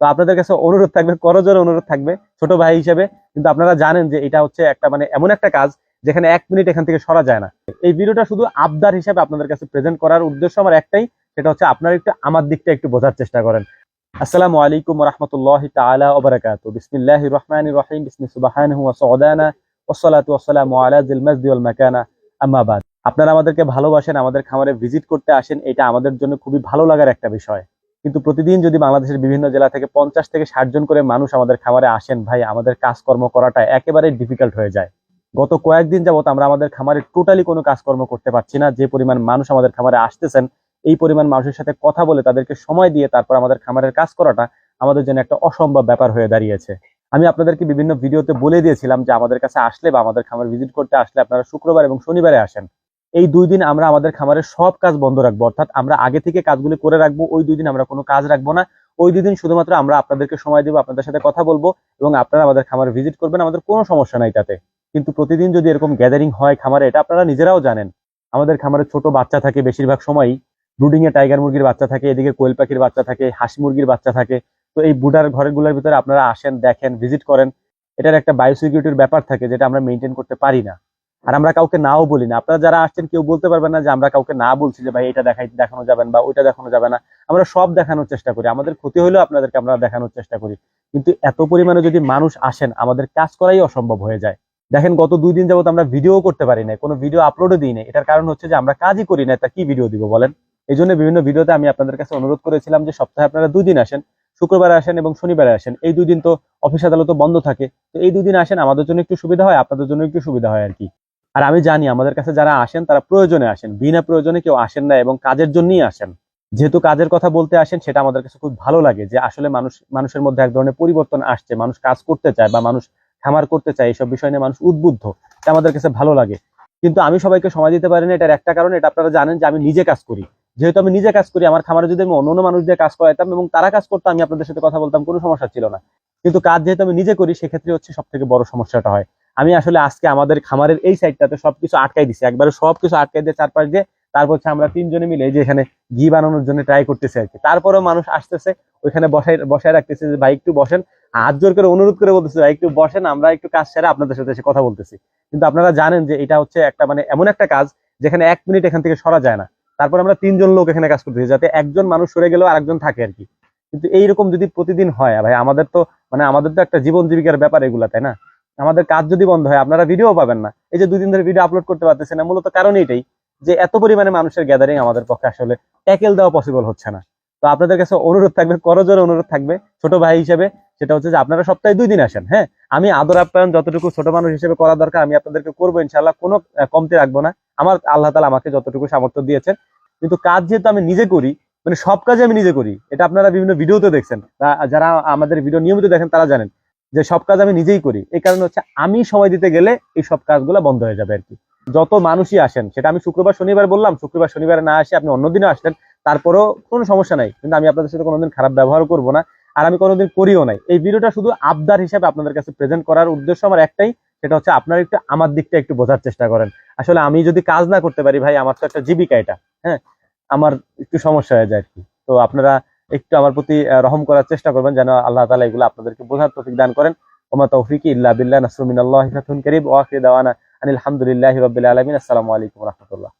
তো আপনাদের কাছে অনুরোধ থাকবে করজোর অনুরোধ থাকবে, ছোট ভাই হিসেবে। কিন্তু আপনারা জানেন যে এটা হচ্ছে একটা মানে এমন একটা কাজ যেখানে এক মিনিট এখান থেকে সরা যায় না। এই ভিডিওটা শুধু আবদার হিসেবে আপনাদের কাছে প্রেজেন্ট করার উদ্দেশ্য আমার একটাই, সেটা হচ্ছে আপনারা একটু আমার দিকটা একটু বোঝার চেষ্টা করেন। আসসালামু আলাইকুম রহমতুল্লাহ বারাকাতুহু। বিসমিল্লাহির রহমানির রহিম। বিসমি আম্মা বাদ। আপনারা আমাদেরকে ভালোবাসেন, আমাদের খামারে ভিজিট করতে আসেন, এটা আমাদের জন্য খুবই ভালো লাগার একটা বিষয়। কিন্তু প্রতিদিন যদি বাংলাদেশের বিভিন্ন জেলা থেকে পঞ্চাশ থেকে ষাট জন করে মানুষ আমাদের খামারে আসেন, ভাই, আমাদের কাজকর্ম করাটা একেবারে ডিফিকাল্ট হয়ে যায়। গত কয়েকদিন যাবত আমরা আমাদের খামারে টোটালি কোনো কাজকর্ম করতে পারছি না। যে পরিমাণ মানুষ আমাদের খামারে আসতেছেন, এই পরিমাণ মানুষের সাথে কথা বলে তাদেরকে সময় দিয়ে তারপর আমাদের খামারের কাজ করাটা আমাদের জন্য একটা অসম্ভব ব্যাপার হয়ে দাঁড়িয়েছে। আমি আপনাদেরকে বিভিন্ন ভিডিওতে বলে দিয়েছিলাম যে আমাদের কাছে আসলে বা আমাদের খামার ভিজিট করতে আসলে আপনারা শুক্রবার এবং শনিবারে আসেন। এই দুই দিন আমরা আমাদের খামারের সব কাজ বন্ধ রাখব। অর্থাৎ আমরা আগে থেকে কাজগুলি করে রাখব, ওই দুই দিন আমরা কোনো কাজ রাখব না। ওই দুই দিন শুধুমাত্র আমরা আপনাদেরকে সময় দেবো, আপনাদের সাথে কথা বলব এবং আপনারা আমাদের খামারে ভিজিট করবেন, আমাদের কোনো সমস্যা নাই তাতে। কিন্তু প্রতিদিন যদি এরকম গ্যাদারিং হয় খামারে, এটা আপনারা নিজেরাও জানেন। আমাদের খামারে ছোট বাচ্চা থাকে বেশিরভাগ সময়ই। ব্রুডিং এ টাইগার মুরগির বাচ্চা থাকে, এদিকে কোয়েল পাখির বাচ্চা থাকে, হাঁস মুরগির বাচ্চা থাকে। তো এই বুডার ঘরগুলোর ভিতরে আপনারা আসেন, দেখেন ভিজিট করেন। এটার একটা বায়োসিকিউরিটির ব্যাপার থাকে যেটা আমরা মেনটেন করতে পারি না। আর আমরা কাউকে নাও বলি না আপনারা যারা আসছেন, কেউ বলতে পারবেন না যে আমরা কাউকে না বলছি যে, ভাই, এটা দেখাই, দেখানো যাবেন বা ওইটা দেখানো যাবে না। আমরা সব দেখানোর চেষ্টা করি। আমাদের ক্ষতি হলেও আপনাদেরকে আমরা দেখানোর চেষ্টা করি। কিন্তু এত পরিমাণে যদি মানুষ আসেন, আমাদের কাজ করাই অসম্ভব হয়ে যায়। দেখেন, গত দুই দিন যাবত আমরা ভিডিও করতে পারি না কোনো ভিডিও আপলোডও দিই না এটার কারণ হচ্ছে যে, আমরা কাজই করি না তা কি ভিডিও দিব বলেন? এই জন্য বিভিন্ন ভিডিওতে আমি আপনাদের কাছে অনুরোধ করেছিলাম যে, সপ্তাহে আপনারা দুই দিন আসেন, শুক্রবারে আসেন এবং শনিবারে আসেন। এই দুই দিন তো অফিস আদালত বন্ধ থাকে। তো এই দুই দিন আসেন, আমাদের জন্য একটু সুবিধা হয়, আপনাদের জন্য একটু সুবিধা হয় আর কি। আর আমি জানি আমাদের কাছে যারা আসেন, তারা প্রয়োজনে আসেন। বিনা প্রয়োজনে কেউ আসেন না এবং কাজের জন্যই আসেন। যেহেতু কাজের কথা বলতে আসেন, সেটা আমাদের কাছে খুব ভালো লাগে যে আসলে মানুষ, মানুষের মধ্যে এক ধরনের পরিবর্তন আসছে, মানুষ কাজ করতে চায় বা মানুষ খামার করতে চায়, এইসব বিষয় নিয়ে মানুষ উদ্বুদ্ধ। এটা আমাদের কাছে ভালো লাগে। কিন্তু আমি সবাইকে সময় দিতে পারি না, এটার একটা কারণ, এটা আপনারা জানেন যে আমি নিজে কাজ করি। যেহেতু আমি নিজে কাজ করি, আমার খামারে যদি আমি অন্য অন্য মানুষ দিয়ে কাজ করাইতাম এবং তারা কাজ করতাম আমি আপনাদের সাথে কথা বলতাম, কোনো সমস্যা ছিল না। কিন্তু কাজ যেহেতু আমি নিজে করি, সেক্ষেত্রে হচ্ছে সব থেকে বড় সমস্যাটা হয়। আমি আসলে আজকে আমাদের খামারের এই সাইডটাতে সবকিছু আটকাই দিছি। একবারে সবকিছু আটকাই দিয়ে চারপাশ দিয়ে তারপর হচ্ছে আমরা তিনজনে মিলে যে এখানে ঘি বানানোর জন্য ট্রাই করতেছি আর কি তারপরেও মানুষ আসতেছে, ওইখানে বসাই, বসায় রাখতেছে যে, ভাই, একটু বসেন। হাত জোর করে অনুরোধ করে বলতেছে, ভাই, একটু বসেন, আমরা একটু কাজ সেরে আপনাদের সাথে এসে কথা বলতেছি। কিন্তু আপনারা জানেন যে, এটা হচ্ছে একটা মানে এমন একটা কাজ যেখানে এক মিনিট এখান থেকে সরা যায় না। তারপর আমরা তিনজন লোক এখানে কাজ করতেছি, যাতে একজন মানুষ সরে গেলেও আরেকজন থাকে আর কি কিন্তু এইরকম যদি প্রতিদিন হয়, ভাই, আমাদের তো মানে আমাদের তো একটা জীবন জীবিকার ব্যাপার এগুলা, তাই না? আমাদের কাজ যদি বন্ধ হয়, আপনারা ভিডিও পাবেন না। এই যে দুদিন ধরে ভিডিও আপলোড করতে পারতেছে না, মূলত কারণ এটাই যে এত পরিমাণে মানুষের গ্যাদারিং আমাদের পক্ষে আসলে ট্যাকেল দেওয়া পসিবল হচ্ছে না। তো আপনাদের কাছে অনুরোধ থাকবে, করজোর অনুরোধ থাকবে ছোট ভাই হিসেবে, সেটা হচ্ছে যে আপনারা সপ্তাহে দুই দিন আসেন হ্যাঁ? আমি আদর আপ্যায়ন যতটুকু ছোট মানুষ হিসেবে করা দরকার, আমি আপনাদেরকে করব ইনশাল্লাহ কোনো কমতি রাখব না। আমার আল্লাহ তালা আমাকে যতটুকু সামর্থ্য দিয়েছেন। কিন্তু কাজ যেহেতু আমি নিজে করি মানে সব কাজে আমি নিজে করি, এটা আপনারা বিভিন্ন ভিডিওতে দেখছেন যারা আমাদের ভিডিও নিয়মিত দেখেন তারা জানেন। যে সব কাজ আমি নিজেই করি, এই কারণে হচ্ছে আমি সময় দিতে গেলে এই সব কাজগুলো বন্ধ হয়ে যাবে আর কি। যত মানুষই আসেন, সেটা আমি শুক্রবার, শনিবার বললাম, শুক্রবার, শনিবারে না আসে আপনি অন্যদিনও আসলেন তারপরেও কোনো সমস্যা নাই। কিন্তু আমি আপনাদের সাথে কোনোদিন খারাপ ব্যবহার করব না, আর আমি কোনোদিন করিও নাই। এই ভিডিওটা শুধু আবদার হিসাবে আপনাদের কাছে প্রেজেন্ট করার উদ্দেশ্য আমার একটাই, সেটা হচ্ছে আপনারা একটু আমার দিকটা একটু বোঝার চেষ্টা করেন। আসলে আমি যদি কাজ না করতে পারি ভাই, আমার তো একটা জীবিকা এটা হ্যাঁ? আমার একটু সমস্যা হয়ে যায় আর কি। তো আপনারা একটু আমার প্রতি রহম করার চেষ্টা করবেন যেন আল্লাহ তালা এগুলো আপনাদেরকে বোঝার তৌফিক দান করেন। ওমা তৌফিক ইল্লা বিল্লাহ নাসরুমিনাল্লাহ ফাতুন করিব ওয়া আখির দাওয়ানা আনিল হামদুলিল্লাহ রবিল আলমিন। আসসালামু আলাইকুম রাহমাতুল্লাহ।